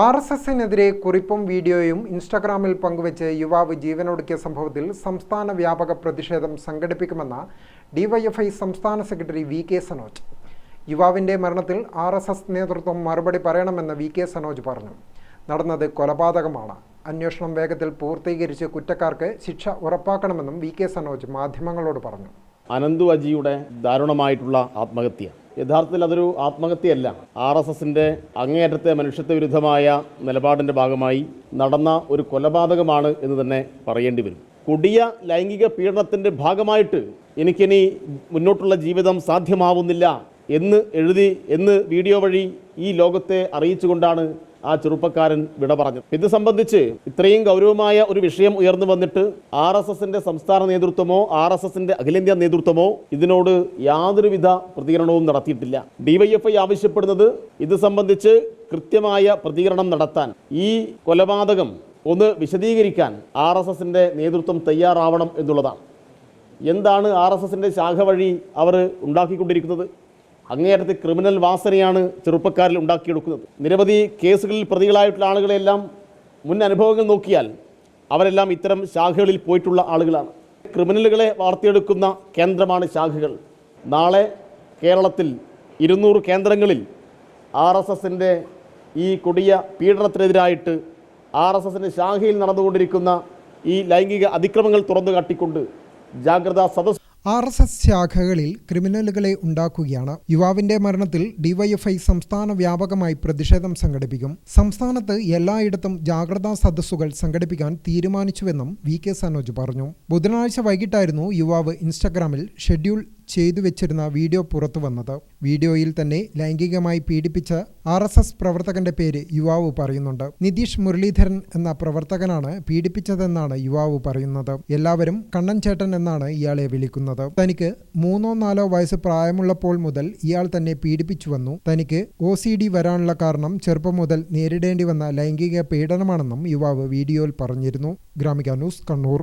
R S എസിനെതിരെ കുറിപ്പും വീഡിയോയും ഇൻസ്റ്റാഗ്രാമിൽ പങ്കുവച്ച് യുവാവ് ജീവനൊടുക്കിയ സംഭവത്തിൽ സംസ്ഥാന വ്യാപക പ്രതിഷേധം സംഘടിപ്പിക്കുമെന്ന ഡിവൈഎഫ്ഐ സംസ്ഥാന സെക്രട്ടറി വി കെ സനോജ്. യുവാവിന്റെ മരണത്തിൽ ആർ എസ് എസ് നേതൃത്വം മറുപടി പറയണമെന്ന് വി കെ സനോജ് പറഞ്ഞു. നടന്നത് കൊലപാതകമാണ്. അന്വേഷണം വേഗത്തിൽ പൂർത്തീകരിച്ച് കുറ്റക്കാർക്ക് ശിക്ഷ ഉറപ്പാക്കണമെന്നും വി കെ സനോജ് മാധ്യമങ്ങളോട് പറഞ്ഞു. അനന്തു അജിയുടെ ദാരുണമായിട്ടുള്ള ആത്മഹത്യ. യഥാർത്ഥത്തിൽ അതൊരു ആത്മഹത്യയല്ല. ആർ എസ് എസിന്റെ അങ്ങേയറ്റത്തെ മനുഷ്യത്വ വിരുദ്ധമായ നിലപാടിന്റെ ഭാഗമായി നടന്ന ഒരു കൊലപാതകമാണ് എന്ന് തന്നെ പറയേണ്ടി വരും. കൊടിയ ലൈംഗിക പീഡനത്തിന്റെ ഭാഗമായിട്ട് എനിക്കിനി മുന്നോട്ടുള്ള ജീവിതം സാധ്യമാവുന്നില്ല എന്ന് എഴുതി എന്ന് വീഡിയോ വഴി ഈ ലോകത്തെ അറിയിച്ചുകൊണ്ടാണ് ആ ചെറുപ്പക്കാരൻ വിട പറഞ്ഞു. ഇത് സംബന്ധിച്ച് ഇത്രയും ഗൗരവമായ ഒരു വിഷയം ഉയർന്നു വന്നിട്ട് ആർ എസ് എസിന്റെ സംസ്ഥാന നേതൃത്വമോ ആർ എസ് എസിന്റെ അഖിലേന്ത്യാ നേതൃത്വമോ ഇതിനോട് യാതൊരുവിധ പ്രതികരണവും നടത്തിയിട്ടില്ല. ഡിവൈഎഫ്ഐ ആവശ്യപ്പെടുന്നത് ഇത് സംബന്ധിച്ച് കൃത്യമായ പ്രതികരണം നടത്താൻ ഈ കൊലപാതകം ഒന്ന് വിശദീകരിക്കാൻ ആർ എസ് എസിന്റെ നേതൃത്വം തയ്യാറാവണം എന്നുള്ളതാണ്. എന്താണ് ആർ എസ് എസിന്റെ ശാഖ വഴി അവർ ഉണ്ടാക്കിക്കൊണ്ടിരിക്കുന്നത്? അങ്ങേയറ്റത്തെ ക്രിമിനൽ വാസനയാണ് ചെറുപ്പക്കാരിൽ ഉണ്ടാക്കിയെടുക്കുന്നത്. നിരവധി കേസുകളിൽ പ്രതികളായിട്ടുള്ള ആളുകളെല്ലാം മുൻ അനുഭവങ്ങൾ നോക്കിയാൽ അവരെല്ലാം ഇത്തരം ശാഖകളിൽ പോയിട്ടുള്ള ആളുകളാണ്. ക്രിമിനലുകളെ വാർത്തിയെടുക്കുന്ന കേന്ദ്രമാണ് ശാഖകൾ. നാളെ കേരളത്തിൽ ഇരുന്നൂറ് കേന്ദ്രങ്ങളിൽ ആർ എസ് എസിന്റെ ഈ കൊടിയ പീഡനത്തിനെതിരായിട്ട് ആർ എസ് എസിന്റെ ശാഖയിൽ നടന്നുകൊണ്ടിരിക്കുന്ന ഈ ലൈംഗിക അതിക്രമങ്ങൾ തുറന്നു കാട്ടിക്കൊണ്ട് ജാഗ്രതാ സദസ് ആർ എസ് എസ് ശാഖകളിൽ ക്രിമിനലുകളെ ഉണ്ടാക്കുകയാണ്. യുവാവിന്റെ മരണത്തിൽ ഡിവൈഎഫ്ഐ സംസ്ഥാന വ്യാപകമായി പ്രതിഷേധം സംഘടിപ്പിക്കും. സംസ്ഥാനത്ത് എല്ലായിടത്തും ജാഗ്രതാ സദസ്സുകൾ സംഘടിപ്പിക്കാൻ തീരുമാനിച്ചുവെന്നും വി കെ സനോജ് പറഞ്ഞു. ബുധനാഴ്ച വൈകിട്ടായിരുന്നു യുവാവ് ഇൻസ്റ്റഗ്രാമിൽ ഷെഡ്യൂൾ ചെയ്തു വെച്ചിരുന്ന വീഡിയോ പുറത്തു വന്നത്. വീഡിയോയിൽ തന്നെ ലൈംഗികമായി പീഡിപ്പിച്ച ആർ എസ് എസ് പ്രവർത്തകന്റെ പേര് യുവാവ് പറയുന്നുണ്ട്. നിതീഷ് മുരളീധരൻ എന്ന പ്രവർത്തകനാണ് പീഡിപ്പിച്ചതെന്നാണ് യുവാവ് പറയുന്നത്. എല്ലാവരും കണ്ണൻ ചേട്ടൻ എന്നാണ് ഇയാളെ വിളിക്കുന്നത്. തനിക്ക് മൂന്നോ നാലോ വയസ്സ് പ്രായമുള്ളപ്പോൾ മുതൽ ഇയാൾ തന്നെ പീഡിപ്പിച്ചു വന്നു. തനിക്ക് ഒ സി ഡി വരാനുള്ള കാരണം ചെറുപ്പം മുതൽ നേരിടേണ്ടി വന്ന ലൈംഗിക പീഡനമാണെന്നും യുവാവ് വീഡിയോയിൽ പറഞ്ഞിരുന്നു. Gramika news Kannur.